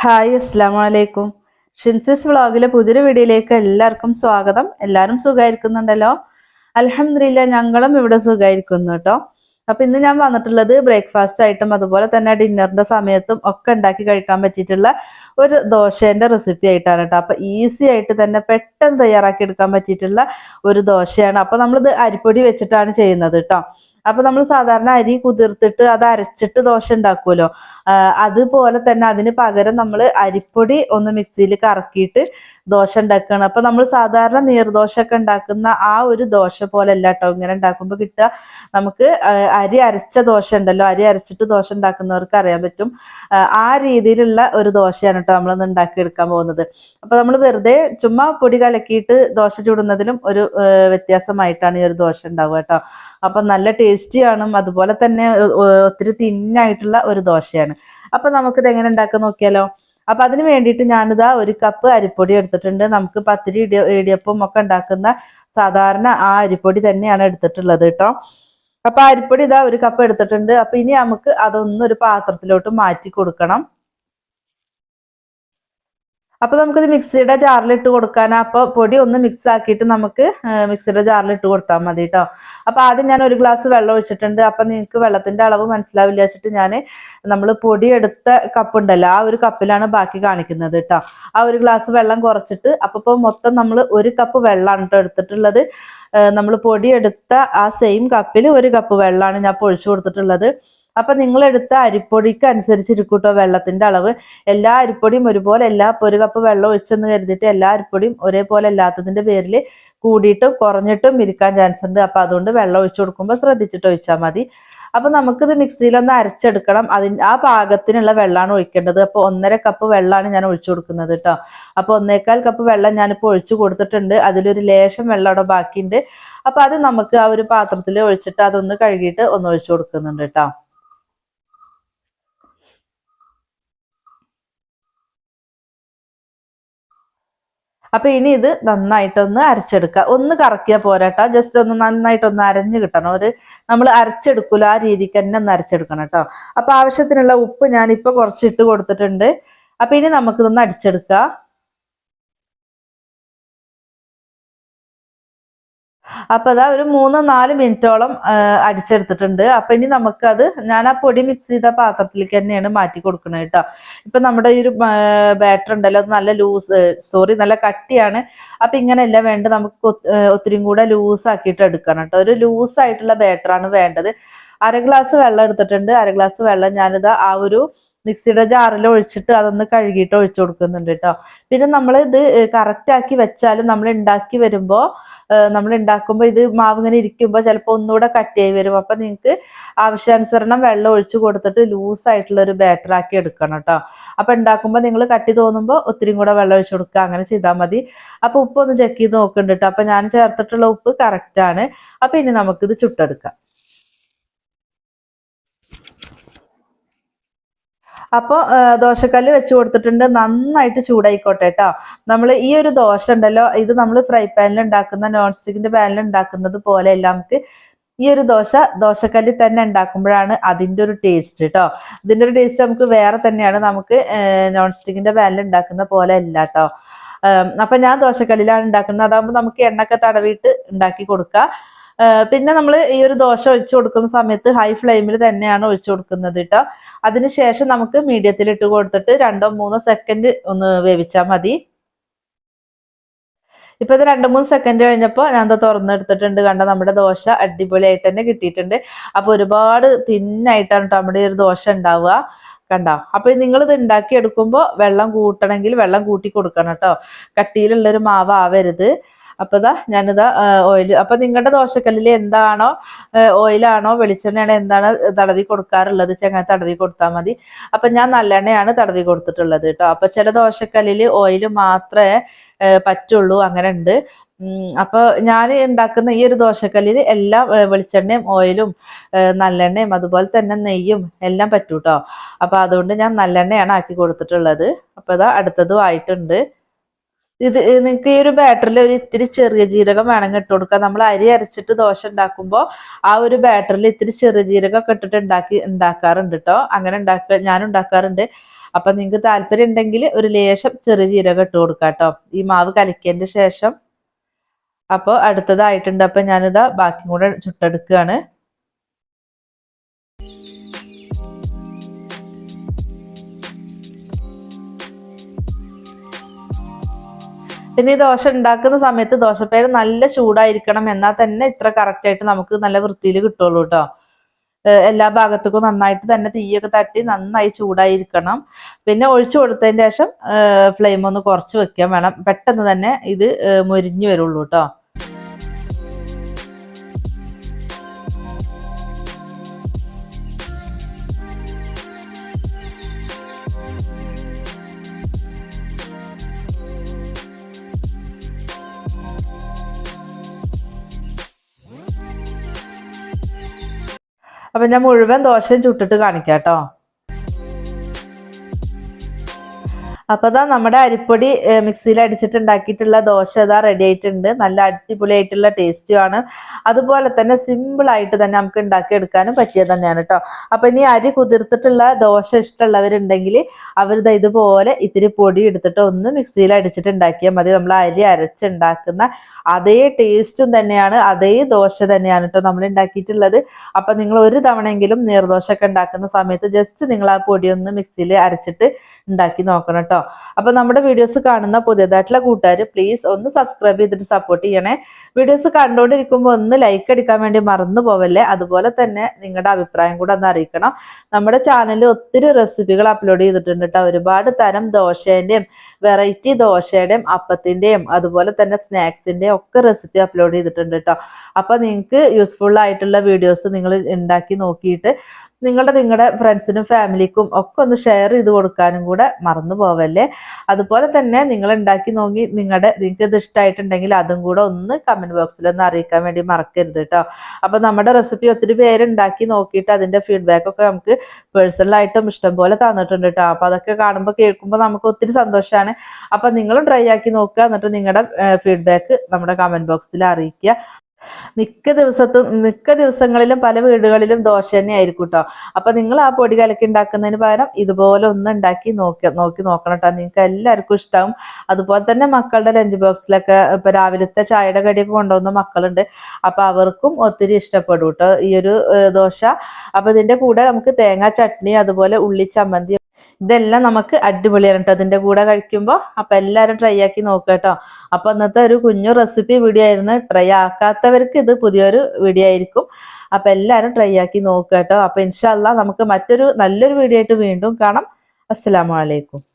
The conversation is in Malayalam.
ഹായ് അസ്സാമലൈക്കും ഷിൻസിസ് വ്ളോഗിലെ പുതിയൊരു വീഡിയോയിലേക്ക് എല്ലാവർക്കും സ്വാഗതം. എല്ലാവരും സുഖമായിരിക്കുന്നുണ്ടല്ലോ? അലഹമില്ല ഞങ്ങളും ഇവിടെ സുഖമായിരിക്കുന്നു കേട്ടോ. അപ്പം ഇന്ന് ഞാൻ വന്നിട്ടുള്ളത് ബ്രേക്ക്ഫാസ്റ്റ് ആയിട്ടും അതുപോലെ തന്നെ ഡിന്നറിന്റെ സമയത്തും ഒക്കെ ഉണ്ടാക്കി കഴിക്കാൻ പറ്റിയിട്ടുള്ള ഒരു ദോശേന്റെ റെസിപ്പി ആയിട്ടാണ് കേട്ടോ. അപ്പം ഈസി ആയിട്ട് തന്നെ പെട്ടെന്ന് തയ്യാറാക്കി എടുക്കാൻ പറ്റിയിട്ടുള്ള ഒരു ദോശയാണ്. അപ്പം നമ്മളിത് അരിപ്പൊടി വെച്ചിട്ടാണ് ചെയ്യുന്നത് കേട്ടോ. അപ്പൊ നമ്മൾ സാധാരണ അരി കുതിർത്തിട്ട് അത് അരച്ചിട്ട് ദോശ ഉണ്ടാക്കുമല്ലോ അതുപോലെ തന്നെ അതിന് പകരം നമ്മൾ അരിപ്പൊടി ഒന്ന് മിക്സിയിൽ കറക്കിയിട്ട് ദോശ ഉണ്ടാക്കുകയാണ്. അപ്പൊ നമ്മൾ സാധാരണ നീർദോശ ഒക്കെ ഉണ്ടാക്കുന്ന ആ ഒരു ദോശ പോലെ അല്ല കേട്ടോ ഇങ്ങനെ ഉണ്ടാക്കുമ്പോൾ കിട്ടുക നമുക്ക് അരി അരച്ച ദോശ ഉണ്ടല്ലോ. അരി അരച്ചിട്ട് ദോശ ഉണ്ടാക്കുന്നവർക്ക് അറിയാൻ പറ്റും. ആ, രീതിയിലുള്ള ഒരു ദോശയാണ് കേട്ടോ നമ്മളൊന്ന് ഉണ്ടാക്കിയെടുക്കാൻ പോകുന്നത്. അപ്പൊ നമ്മൾ വെറുതെ ചുമ്മാ പൊടി കലക്കിയിട്ട് ദോശ ചൂടുന്നതിലും ഒരു വ്യത്യാസമായിട്ടാണ് ഈ ഒരു ദോശ ഉണ്ടാവുക കേട്ടോ അപ്പൊ നല്ല ടേസ്റ്റി ആണ് അതുപോലെ തന്നെ ഒത്തിരി തിന്നായിട്ടുള്ള ഒരു ദോശയാണ്. അപ്പൊ നമുക്കിത് എങ്ങനെ ഉണ്ടാക്കാൻ നോക്കിയാലോ? അപ്പൊ അതിന് വേണ്ടിയിട്ട് ഞാനിതാ ഒരു കപ്പ് അരിപ്പൊടി എടുത്തിട്ടുണ്ട്. നമുക്ക് പത്തിരി ഇടിയ ഇടിയപ്പം ഒക്കെ ഉണ്ടാക്കുന്ന സാധാരണ ആ അരിപ്പൊടി തന്നെയാണ് എടുത്തിട്ടുള്ളത് കേട്ടോ. അപ്പൊ അരിപ്പൊടി ഇതാ ഒരു കപ്പ് എടുത്തിട്ടുണ്ട്. അപ്പൊ ഇനി നമുക്ക് അതൊന്നും ഒരു പാത്രത്തിലോട്ട് മാറ്റി കൊടുക്കണം. അപ്പൊ നമുക്കിത് മിക്സിയുടെ ജാറിൽ ഇട്ട് കൊടുക്കാൻ അപ്പൊ പൊടി ഒന്ന് മിക്സ് ആക്കിയിട്ട് നമുക്ക് മിക്സിയുടെ ജാറിലിട്ട് കൊടുത്താൽ മതി കേട്ടോ അപ്പൊ ആദ്യം ഞാൻ ഒരു ഗ്ലാസ് വെള്ളം ഒഴിച്ചിട്ടുണ്ട്. അപ്പൊ നിങ്ങൾക്ക് വെള്ളത്തിന്റെ അളവ് മനസ്സിലാവില്ല വെച്ചിട്ട് ഞാൻ നമ്മൾ പൊടി എടുത്ത കപ്പ് ഉണ്ടല്ലോ ആ ഒരു കപ്പിലാണ് ബാക്കി കാണിക്കുന്നത് കേട്ടോ ആ ഒരു ഗ്ലാസ് വെള്ളം കുറച്ചിട്ട് അപ്പൊ മൊത്തം നമ്മൾ ഒരു കപ്പ് വെള്ളമാണ് കേട്ടോ എടുത്തിട്ടുള്ളത്. നമ്മൾ പൊടിയെടുത്ത ആ സെയിം കപ്പിൽ ഒരു കപ്പ് വെള്ളമാണ് ഞാൻ പൊഴിച്ചു കൊടുത്തിട്ടുള്ളത്. അപ്പം നിങ്ങളെടുത്ത അരിപ്പൊടിക്ക് അനുസരിച്ചിരിക്കും കേട്ടോ വെള്ളത്തിന്റെ അളവ്. എല്ലാ അരിപ്പൊടിയും ഒരുപോലെ എല്ലാ ഒരു കപ്പ് വെള്ളം ഒഴിച്ചെന്ന് കരുതിയിട്ട് എല്ലാ അരിപ്പൊടിയും ഒരേപോലെ അല്ലാത്തതിന്റെ പേരിൽ കൂടിയിട്ടും കുറഞ്ഞിട്ടും ഇരിക്കാൻ ചാൻസ് ഉണ്ട്. അപ്പം അതുകൊണ്ട് വെള്ളം ഒഴിച്ചു കൊടുക്കുമ്പോൾ ശ്രദ്ധിച്ചിട്ട് ഒഴിച്ചാൽ മതി. അപ്പൊ നമുക്കിത് മിക്സിയിലൊന്ന് അരച്ചെടുക്കണം. അതിന് ആ പാകത്തിനുള്ള വെള്ളമാണ് ഒഴിക്കേണ്ടത്. അപ്പൊ ഒന്നര കപ്പ് വെള്ളമാണ് ഞാൻ ഒഴിച്ചു കൊടുക്കുന്നത് കേട്ടോ അപ്പൊ ഒന്നേക്കാൽ കപ്പ് വെള്ളം ഞാനിപ്പോൾ ഒഴിച്ചു കൊടുത്തിട്ടുണ്ട്. അതിലൊരു ലേശം വെള്ളം അവിടെ ബാക്കിയുണ്ട്. അപ്പൊ അത് നമുക്ക് ആ ഒരു പാത്രത്തിൽ ഒഴിച്ചിട്ട് അതൊന്ന് കഴുകിയിട്ട് ഒന്ന് ഒഴിച്ചു കൊടുക്കുന്നുണ്ട് കേട്ടോ അപ്പൊ ഇനി ഇത് നന്നായിട്ടൊന്ന് അരച്ചെടുക്കുക. ഒന്ന് കറക്കിയാൽ പോരാട്ടോ. ജസ്റ്റ് ഒന്ന് നന്നായിട്ടൊന്ന് അരഞ്ഞു കിട്ടണം. ഒരു നമ്മൾ അരച്ചെടുക്കൂല. ആ രീതിക്ക് തന്നെ ഒന്ന് അരച്ചെടുക്കണം കേട്ടോ. അപ്പൊ ആവശ്യത്തിനുള്ള ഉപ്പ് ഇപ്പൊ കുറച്ചിട്ട് കൊടുത്തിട്ടുണ്ട്. അപ്പൊ ഇനി നമുക്കിതൊന്ന് അടിച്ചെടുക്കുക അപ്പൊ അതാ ഒരു മൂന്ന് നാല് മിനിറ്റോളം അടിച്ചെടുത്തിട്ടുണ്ട്. അപ്പൊ ഇനി നമുക്കത് ഞാൻ ആ പൊടി മിക്സ് ചെയ്ത പാത്രത്തിലേക്ക് തന്നെയാണ് മാറ്റി കൊടുക്കുന്നത് കേട്ടോ. ഇപ്പൊ നമ്മുടെ ഈ ഒരു ബാറ്റർ ഉണ്ടല്ലോ നല്ല ലൂസ് സോറി നല്ല കട്ടിയാണ്. അപ്പൊ ഇങ്ങനെയല്ല വേണ്ടത് നമുക്ക് ഒത്തിരിയും കൂടെ ലൂസ് ആക്കിയിട്ട് എടുക്കണം കേട്ടോ. ഒരു ലൂസ് ആയിട്ടുള്ള ബാറ്റർ ആണ് വേണ്ടത്. അര ഗ്ലാസ് വെള്ളം എടുത്തിട്ടുണ്ട്. അര ഗ്ലാസ് വെള്ളം ഞാനിത് ആ ഒരു മിക്സിയുടെ ജാറിൽ ഒഴിച്ചിട്ട് അതൊന്ന് കഴുകിയിട്ട് ഒഴിച്ചു കൊടുക്കുന്നുണ്ട് കേട്ടോ പിന്നെ നമ്മൾ ഇത് കറക്റ്റ് ആക്കി വെച്ചാലും നമ്മൾ ഉണ്ടാക്കി വരുമ്പോൾ നമ്മൾ ഉണ്ടാക്കുമ്പോൾ ഇത് മാവ് ഇങ്ങനെ ഇരിക്കുമ്പോൾ ചിലപ്പോൾ ഒന്നുകൂടെ കട്ടിയായി വരും. അപ്പൊ നിങ്ങൾക്ക് ആവശ്യാനുസരണം വെള്ളം ഒഴിച്ചു കൊടുത്തിട്ട് ലൂസ് ആയിട്ടുള്ള ഒരു ബാറ്റർ ആക്കി എടുക്കണം കേട്ടോ അപ്പൊ ഉണ്ടാക്കുമ്പോൾ നിങ്ങൾ കട്ടി തോന്നുമ്പോൾ ഒത്തിരി കൂടെ വെള്ളം ഒഴിച്ചു കൊടുക്കുക. അങ്ങനെ ചെയ്താൽ മതി. അപ്പൊ ഉപ്പ് ഒന്ന് ചെക്ക് ചെയ്ത് നോക്കുന്നുണ്ട് കേട്ടോ അപ്പൊ ഞാൻ ചേർത്തിട്ടുള്ള ഉപ്പ് കറക്റ്റ് ആണ്. അപ്പൊ ഇനി നമുക്കിത് ചുട്ടെടുക്കാം. അപ്പോൾ ദോശക്കല്ല് വെച്ച് കൊടുത്തിട്ടുണ്ട്. നന്നായിട്ട് ചൂടായിക്കോട്ടെ കേട്ടോ നമ്മൾ ഈ ഒരു ദോശ ഉണ്ടല്ലോ ഇത് നമ്മൾ ഫ്രൈ പാനിൽ ഉണ്ടാക്കുന്ന നോൺ സ്റ്റിക്കിന്റെ പാനിൽ ഉണ്ടാക്കുന്നത് പോലെ അല്ല. നമുക്ക് ഈ ഒരു ദോശ ദോശക്കല്ലിൽ തന്നെ ഉണ്ടാക്കുമ്പോഴാണ് അതിന്റെ ഒരു ടേസ്റ്റ് കേട്ടോ ഇതിന്റെ ഒരു ടേസ്റ്റ് നമുക്ക് വേറെ തന്നെയാണ് നമുക്ക് നോൺ സ്റ്റിക്കിന്റെ പാനിൽ ഉണ്ടാക്കുന്ന പോലെ അല്ല കേട്ടോ അപ്പം ഞാൻ ദോശക്കല്ലിലാണ് ഉണ്ടാക്കുന്നത്. അതാകുമ്പോൾ നമുക്ക് എണ്ണക്ക തടവിയിട്ട് ഉണ്ടാക്കി കൊടുക്കുക ഏഹ് പിന്നെ നമ്മൾ ഈ ഒരു ദോശ ഒഴിച്ചു കൊടുക്കുന്ന സമയത്ത് ഹൈ ഫ്ലെയിമിൽ തന്നെയാണ് ഒഴിച്ചു കൊടുക്കുന്നത് കേട്ടോ അതിനുശേഷം നമുക്ക് മീഡിയത്തിൽ ഇട്ട് കൊടുത്തിട്ട് രണ്ടോ മൂന്നോ സെക്കൻഡ് ഒന്ന് വേവിച്ചാൽ മതി. ഇപ്പൊ ഇത് രണ്ട് മൂന്ന് സെക്കൻഡ് കഴിഞ്ഞപ്പോൾ ഞാൻ എന്താ തുറന്നെടുത്തിട്ടുണ്ട്. കണ്ട? നമ്മുടെ ദോശ അടിപൊളിയായിട്ട് തന്നെ കിട്ടിയിട്ടുണ്ട്. അപ്പൊ ഒരുപാട് തിന്നായിട്ടാണ് ട്ടോ നമ്മുടെ ഈ ഒരു ദോശ ഉണ്ടാവുക. കണ്ടോ? അപ്പൊ നിങ്ങൾ ഇത് ഉണ്ടാക്കി എടുക്കുമ്പോൾ വെള്ളം കൂട്ടണമെങ്കിൽ വെള്ളം കൂട്ടി കൊടുക്കണം കേട്ടോ കട്ടിയിലുള്ളൊരു മാവ് ആവരുത്. അപ്പൊ ഇതാ ഞാനിതാ ഓയിൽ അപ്പൊ നിങ്ങളുടെ ദോശക്കല്ലിൽ എന്താണോ ഓയിലാണോ വെളിച്ചെണ്ണയാണോ എന്താണ് തടവി കൊടുക്കാറുള്ളത്? ചെങ്ങനെ തടവി കൊടുത്താൽ മതി. അപ്പൊ ഞാൻ നല്ലെണ്ണയാണ് തടവി കൊടുത്തിട്ടുള്ളത് കേട്ടോ. അപ്പൊ ചില ദോശക്കല്ലിൽ ഓയിൽ മാത്രമേ പറ്റുള്ളൂ അങ്ങനെ ഉണ്ട് അപ്പോൾ അപ്പൊ ഞാൻ ഉണ്ടാക്കുന്ന ഈ ഒരു ദോശക്കല്ലിൽ എല്ലാം വെളിച്ചെണ്ണയും ഓയിലും നല്ലെണ്ണയും അതുപോലെ തന്നെ നെയ്യും എല്ലാം പറ്റൂട്ടോ. അപ്പോൾ അപ്പൊ അതുകൊണ്ട് ഞാൻ നല്ലെണ്ണയാണ് ആക്കി കൊടുത്തിട്ടുള്ളത്. അപ്പൊ ഇതാ അടുത്തതും ആയിട്ടുണ്ട്. ഇത് നിങ്ങൾക്ക് ഈ ഒരു ബാറ്ററിൽ ഒരു ഇത്തിരി ചെറിയ ജീരകം വേണമെങ്കിൽ ഇട്ട് കൊടുക്കാം. നമ്മൾ അരി അരച്ചിട്ട് ദോശ ഉണ്ടാക്കുമ്പോൾ ആ ഒരു ബാറ്ററിൽ ഇത്തിരി ചെറിയ ജീരകം ഒക്കെ ഇട്ടിട്ട് ഉണ്ടാക്കി ഉണ്ടാക്കാറുണ്ട് കേട്ടോ അങ്ങനെ ഉണ്ടാക്ക ഞാൻ ഉണ്ടാക്കാറുണ്ട്. അപ്പം നിങ്ങൾക്ക് താല്പര്യം ഉണ്ടെങ്കിൽ ഒരു ലേശം ചെറിയ ജീരകം ഇട്ട് കൊടുക്കാം കേട്ടോ ഈ മാവ് കലക്കിയതിന്റെ ശേഷം. അപ്പോൾ അടുത്തതായിട്ടുണ്ട്. അപ്പം ഞാനിതാ ബാക്കി കൂടെ ചുട്ടെടുക്കുകയാണ് പിന്നെ ഈ ദോശ ഉണ്ടാക്കുന്ന സമയത്ത് ദോശപ്പേര് നല്ല ചൂടായിരിക്കണം എന്നാൽ തന്നെ ഇത്ര കറക്റ്റ് ആയിട്ട് നമുക്ക് നല്ല വൃത്തിയിൽ കിട്ടുള്ളൂ കേട്ടോ എല്ലാ ഭാഗത്തേക്കും നന്നായിട്ട് തന്നെ തീയൊക്കെ തട്ടി നന്നായി ചൂടായിരിക്കണം. പിന്നെ ഒഴിച്ചു കൊടുത്തതിന് ശേഷം ഫ്ലെയിം ഒന്ന് കുറച്ച് വെക്കാൻ വേണം. പെട്ടെന്ന് തന്നെ ഇത് മൊരിഞ്ഞു വരുള്ളൂ കേട്ടോ അപ്പൊ ഞാൻ മുഴുവൻ ദോശയും ചുട്ടിട്ട് കാണിക്കാം കേട്ടോ അപ്പോൾ ഇതാ നമ്മുടെ അരിപ്പൊടി മിക്സിയിൽ അടിച്ചിട്ടുണ്ടാക്കിയിട്ടുള്ള ദോശ ഇതാ റെഡി ആയിട്ടുണ്ട്. നല്ല അടിപൊളിയായിട്ടുള്ള ടേസ്റ്റുമാണ് അതുപോലെ തന്നെ സിമ്പിൾ ആയിട്ട് തന്നെ നമുക്ക് ഉണ്ടാക്കി എടുക്കാനും പറ്റിയത് തന്നെയാണ് കേട്ടോ അപ്പൊ ഇനി അരി കുതിർത്തിട്ടുള്ള ദോശ ഇഷ്ടമുള്ളവരുണ്ടെങ്കിൽ അവരിത് ഇതുപോലെ ഇത്തിരി പൊടി എടുത്തിട്ട് ഒന്ന് മിക്സിയിൽ അടിച്ചിട്ട് ഉണ്ടാക്കിയാൽ മതി. നമ്മൾ അരി അരച്ചുണ്ടാക്കുന്ന അതേ ടേസ്റ്റും തന്നെയാണ് അതേ ദോശ തന്നെയാണ് കേട്ടോ നമ്മൾ ഉണ്ടാക്കിയിട്ടുള്ളത്. അപ്പൊ നിങ്ങൾ ഒരു തവണയെങ്കിലും നീർദോശ ഒക്കെ ഉണ്ടാക്കുന്ന സമയത്ത് ജസ്റ്റ് നിങ്ങൾ ആ പൊടിയൊന്ന് മിക്സിയിൽ അരച്ചിട്ട് ഉണ്ടാക്കി നോക്കണം കേട്ടോ അപ്പൊ നമ്മുടെ വീഡിയോസ് കാണുന്ന പുതിയതായിട്ടുള്ള കൂട്ടുകാർ പ്ലീസ് ഒന്ന് സബ്സ്ക്രൈബ് ചെയ്തിട്ട് സപ്പോർട്ട് ചെയ്യണേ. വീഡിയോസ് കണ്ടുകൊണ്ടിരിക്കുമ്പോൾ ഒന്ന് ലൈക്ക് അടിക്കാൻ വേണ്ടി മറന്നു പോവല്ലേ? അതുപോലെ തന്നെ നിങ്ങളുടെ അഭിപ്രായം കൂടെ ഒന്ന് അറിയിക്കണം. നമ്മുടെ ചാനലിൽ ഒത്തിരി റെസിപ്പികൾ അപ്ലോഡ് ചെയ്തിട്ടുണ്ട് കേട്ടോ ഒരുപാട് തരം ദോശേന്റെയും വെറൈറ്റി ദോശയുടെയും അപ്പത്തിന്റെയും അതുപോലെ തന്നെ സ്നാക്സിന്റെയും ഒക്കെ റെസിപ്പി അപ്ലോഡ് ചെയ്തിട്ടുണ്ട് കേട്ടോ അപ്പൊ നിങ്ങൾക്ക് യൂസ്ഫുൾ ആയിട്ടുള്ള വീഡിയോസ് നിങ്ങൾ ഉണ്ടാക്കി നോക്കിയിട്ട് നിങ്ങളുടെ നിങ്ങളുടെ ഫ്രണ്ട്സിനും ഫാമിലിക്കും ഒക്കെ ഒന്ന് ഷെയർ ചെയ്ത് കൊടുക്കാനും കൂടെ മറന്നു പോവല്ലേ? അതുപോലെ തന്നെ നിങ്ങൾ ഉണ്ടാക്കി നോക്കി നിങ്ങളുടെ നിങ്ങൾക്ക് ഇത് ഇഷ്ടമായിട്ടുണ്ടെങ്കിൽ അതും കൂടെ ഒന്ന് കമന്റ് ബോക്സിൽ ഒന്ന് അറിയിക്കാൻ വേണ്ടി മറക്കരുത് കേട്ടോ അപ്പോൾ നമ്മുടെ റെസിപ്പി ഒത്തിരി പേര് ഉണ്ടാക്കി നോക്കിയിട്ട് അതിന്റെ ഫീഡ്ബാക്കൊക്കെ നമുക്ക് പേഴ്സണലായിട്ടും ഇഷ്ടം പോലെ തന്നിട്ടുണ്ട് കേട്ടോ അപ്പോൾ അതൊക്കെ കാണുമ്പോൾ കേൾക്കുമ്പോൾ നമുക്ക് ഒത്തിരി സന്തോഷമാണ് അപ്പോൾ നിങ്ങളും ട്രൈ ആക്കി നോക്കുക. എന്നിട്ട് നിങ്ങളുടെ ഫീഡ്ബാക്ക് നമ്മുടെ കമന്റ് ബോക്സിൽ അറിയിക്കുക. മിക്ക ദിവസത്തും മിക്ക ദിവസങ്ങളിലും പല വീടുകളിലും ദോശ തന്നെ ആയിരിക്കും കേട്ടോ അപ്പൊ നിങ്ങൾ ആ പൊടി കലക്കി ഉണ്ടാക്കുന്നതിന് പകരം ഇതുപോലെ ഒന്ന് ഉണ്ടാക്കി നോക്കി നോക്കി നോക്കണം കേട്ടോ നിങ്ങൾക്ക് എല്ലാവർക്കും ഇഷ്ടമാവും അതുപോലെ തന്നെ മക്കളുടെ ലഞ്ച് ബോക്സിലൊക്കെ ഇപ്പൊ രാവിലത്തെ ചായയുടെ കടിയൊക്കെ കൊണ്ടുവന്ന മക്കളുണ്ട്. അപ്പൊ അവർക്കും ഒത്തിരി ഇഷ്ടപ്പെടും കേട്ടോ ഈ ഒരു ദോശ. അപ്പൊ ഇതിന്റെ കൂടെ നമുക്ക് തേങ്ങാ ചട്നി അതുപോലെ ഉള്ളി ചമ്മന്തി ഇതെല്ലാം നമുക്ക് അടിപൊളിയാണ് കേട്ടോ അതിന്റെ കൂടെ കഴിക്കുമ്പോൾ അപ്പം എല്ലാവരും ട്രൈ ആക്കി നോക്കുക കേട്ടോ അപ്പം ഇന്നത്തെ ഒരു കുഞ്ഞു റെസിപ്പി വീഡിയോ ആയിരുന്നു. ട്രൈ ആക്കാത്തവർക്ക് ഇത് പുതിയൊരു വീഡിയോ ആയിരിക്കും. അപ്പം എല്ലാവരും ട്രൈ ആക്കി നോക്കുക കേട്ടോ അപ്പം ഇൻഷാല്ല നമുക്ക് മറ്റൊരു നല്ലൊരു വീഡിയോ ആയിട്ട് വീണ്ടും കാണാം. അസ്സാം വലൈക്കും